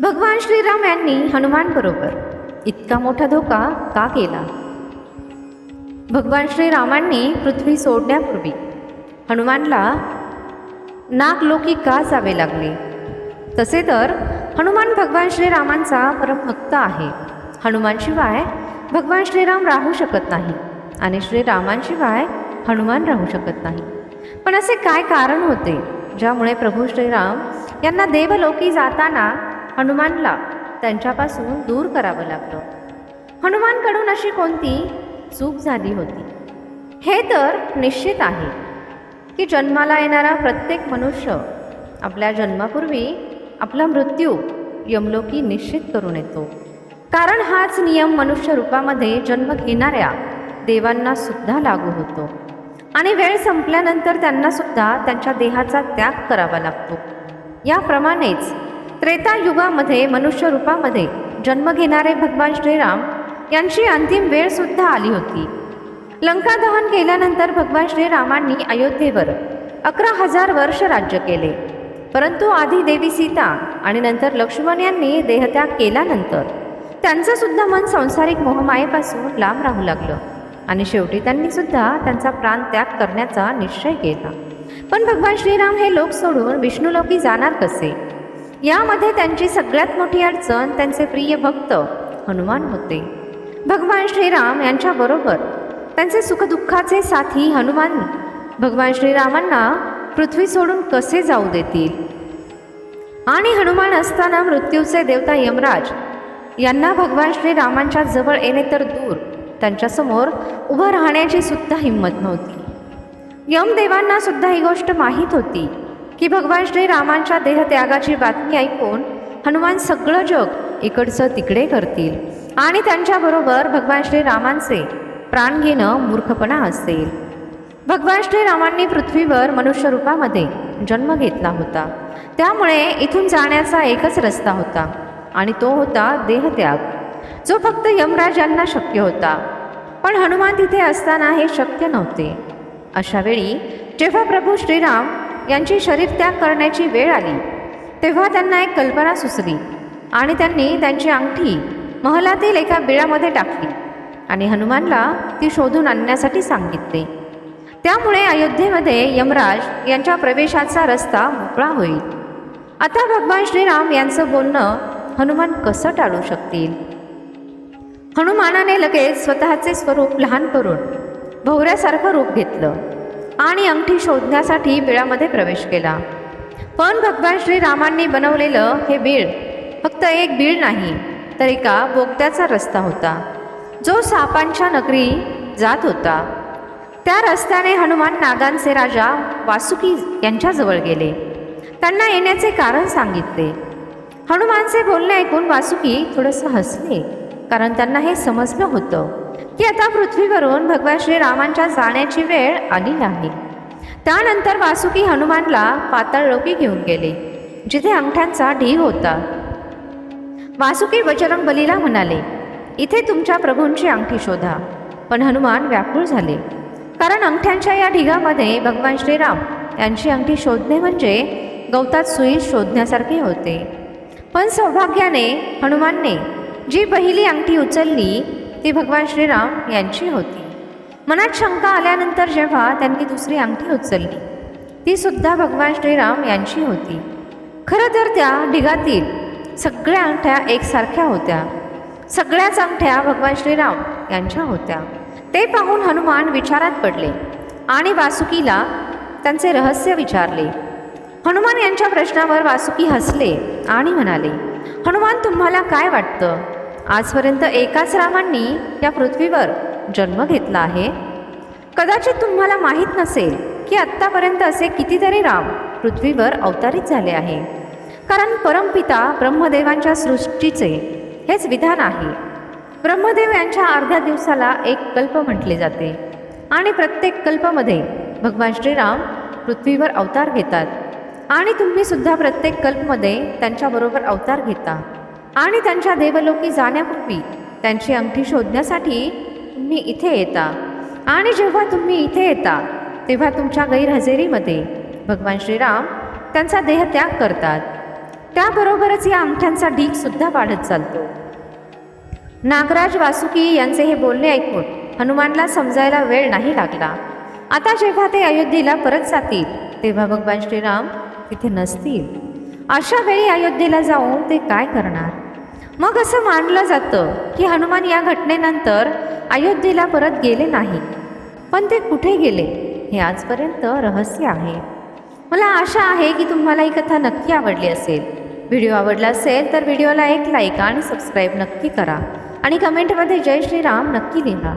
भगवान श्रीराम यांनी हनुमान बरोबर इतका मोठा धोका का केला? भगवान श्रीरामांनी पृथ्वी सोडण्यापूर्वी हनुमानला नागलोकी का जावे लागले? तसे तर हनुमान भगवान श्रीरामांचा परमभक्त आहे. हनुमानशिवाय भगवान श्रीराम राहू शकत नाही आणि श्रीरामांशिवाय हनुमान राहू शकत नाही. पण असे काय कारण होते ज्यामुळे प्रभू श्रीराम यांना देवलोकी जाताना हनुमानला त्यांच्यापासून दूर करावं लागलं. हनुमानकडून अशी कोणती चूक झाली होती? हे तर निश्चित आहे की जन्माला येणारा प्रत्येक मनुष्य आपल्या जन्मापूर्वी आपला मृत्यू यमलोकी निश्चित करून येतो. कारण हाच नियम मनुष्य रूपामध्ये जन्म घेणाऱ्या देवांना सुद्धा लागू होतो. आणि वेळ संपल्यानंतर त्यांना सुद्धा त्यांच्या देहाचा त्याग करावा लागतो. याप्रमाणेच त्रेतायुगामध्ये मनुष्य रूपामध्ये जन्म घेणारे भगवान श्रीराम यांची अंतिम वेळ सुद्धा आली होती. लंका दहन केल्यानंतर भगवान श्रीरामांनी अयोध्येवर अकरा हजार वर्ष राज्य केले. परंतु आधी देवी सीता आणि नंतर लक्ष्मण यांनी देहत्याग केल्यानंतर त्यांचं सुद्धा मन सांसारिक मोहमायेपासून लांब राहू लागलं आणि शेवटी त्यांनी सुद्धा त्यांचा प्राण त्याग करण्याचा निश्चय केला. पण भगवान श्रीराम हे लोक सोडून विष्णुलोकी जाणार कसे? यामध्ये त्यांची सगळ्यात मोठी अडचण त्यांचे प्रिय भक्त हनुमान होते. भगवान श्रीराम यांच्याबरोबर त्यांचे सुखदुःखाचे साथी हनुमान भगवान श्रीरामांना पृथ्वी सोडून कसे जाऊ देतील? आणि हनुमान असताना मृत्यूचे देवता यमराज यांना भगवान श्रीरामांच्या जवळ येणे तर दूर त्यांच्यासमोर उभं राहण्याची सुद्धा हिंमत नव्हती. यमदेवांना सुद्धा ही गोष्ट माहीत होती. की भगवान श्रीरामांच्या देहत्यागाची बातमी ऐकून हनुमान सगळं जग इकडचं तिकडे करतील. आणि त्यांच्याबरोबर भगवान श्रीरामांचे प्राण घेणं मूर्खपणा असेल. भगवान श्रीरामांनी पृथ्वीवर मनुष्यरूपामध्ये जन्म घेतला होता. त्यामुळे इथून जाण्याचा एकच रस्ता होता आणि तो होता देहत्याग. जो फक्त यमराज यांना शक्य होता. पण हनुमान तिथे असताना हे शक्य नव्हते. अशावेळी जेव्हा प्रभू श्रीराम यांची शरीर त्याग करण्याची वेळ आली. तेव्हा त्यांना एक कल्पना सुचली आणि त्यांनी त्यांची अंगठी महलातील एका बिळामध्ये टाकली आणि हनुमानला ती शोधून आणण्यासाठी सांगितले. त्यामुळे अयोध्येमध्ये यमराज यांच्या प्रवेशाचा रस्ता मोकळा होईल. आता भगवान श्रीराम यांचं बोलणं हनुमान कसं टाळू शकतील? हनुमानाने लगेच स्वतःचे स्वरूप लहान करून भोवऱ्यासारखं रूप घेतलं. आणि अंगठी शोधण्यासाठी बिळामध्ये प्रवेश केला. पण भगवान श्रीरामांनी बनवलेलं हे बीळ फक्त एक बीळ नाही तर एका बोगद्याचा रस्ता होता. जो सापांच्या नगरी जात होता. त्या रस्त्याने हनुमान नागांचे राजा वासुकी यांच्याजवळ गेले. त्यांना येण्याचे कारण सांगितले. हनुमानचे बोलणे ऐकून वासुकी थोडंसं हसले कारण त्यांना हे समजलं होतं. की आता पृथ्वीवरून भगवान श्रीरामांच्या जाण्याची वेळ आली आहे त्यानंतर वासुकी हनुमानला पातळ लोकी घेऊन गेले जिथे अंगठ्यांचा ढीग होता. वासुकी बजरंग बलीला म्हणाले इथे तुमच्या प्रभूंची अंगठी शोधा. पण हनुमान व्याकुळ झाले कारण अंगठ्यांच्या या ढिगामध्ये भगवान श्रीराम यांची अंगठी शोधणे म्हणजे गवतात सुई शोधण्यासारखे होते. पण सौभाग्याने हनुमानने जी पहिली अंगठी उचलली ती भगवान श्रीराम यांची होती. मनात शंका आल्यानंतर जेव्हा त्यांनी दुसरी अंगठी उचलली ती सुद्धा भगवान श्रीराम यांची होती. खरं तर त्या ढिगातील सगळ्या अंगठ्या एकसारख्या होत्या. सगळ्याच अंगठ्या भगवान श्रीराम यांच्या होत्या. ते पाहून हनुमान विचारात पडले आणि वासुकीला त्यांचे रहस्य विचारले. हनुमान यांच्या प्रश्नावर वासुकी हसले आणि म्हणाले हनुमान तुम्हाला काय वाटतं? आजपर्यंत एकाच रामांनी या पृथ्वीवर जन्म घेतला आहे. कदाचित तुम्हाला माहीत नसेल की आत्तापर्यंत असे कितीतरी राम पृथ्वीवर अवतारित झाले आहे. कारण परमपिता ब्रह्मदेवांच्या सृष्टीचे हेच विधान आहे. ब्रह्मदेव यांच्या अर्ध्या दिवसाला एक कल्प म्हटले जाते आणि प्रत्येक कल्पमध्ये भगवान श्रीराम पृथ्वीवर अवतार घेतात आणि तुम्ही सुद्धा प्रत्येक कल्पमध्ये त्यांच्याबरोबर अवतार घेता. आणि त्यांच्या देवलोकी जाण्यापूर्वी त्यांची अंगठी शोधण्यासाठी तुम्ही इथे येता. आणि जेव्हा तुम्ही इथे येता तेव्हा तुमच्या गैरहजेरीमध्ये भगवान श्रीराम त्यांचा देह त्याग करतात. त्याबरोबरच या अंगठ्यांचा ढीक सुद्धा वाढत चालतो. नागराज वासुकी यांचे हे बोलणे ऐकून हनुमानला समजायला वेळ नाही लागला. आता जेव्हा ते अयोध्येला परत जातील तेव्हा भगवान श्रीराम तिथे नसतील. अशा वेळी अयोध्येला जाऊन ते काय करणार? मग असं मानलं जातं की हनुमान या घटनेनंतर अयोध्येला परत गेले नाही पण ते कुठे गेले हे आजपर्यंत रहस्य आहे. मला आशा आहे की तुम्हाला ही कथा नक्की आवडली असेल. व्हिडिओ आवडला असेल तर व्हिडिओला एक लाईक आणि सबस्क्राईब नक्की करा. आणि कमेंटमध्ये जय श्रीराम नक्की लिहा.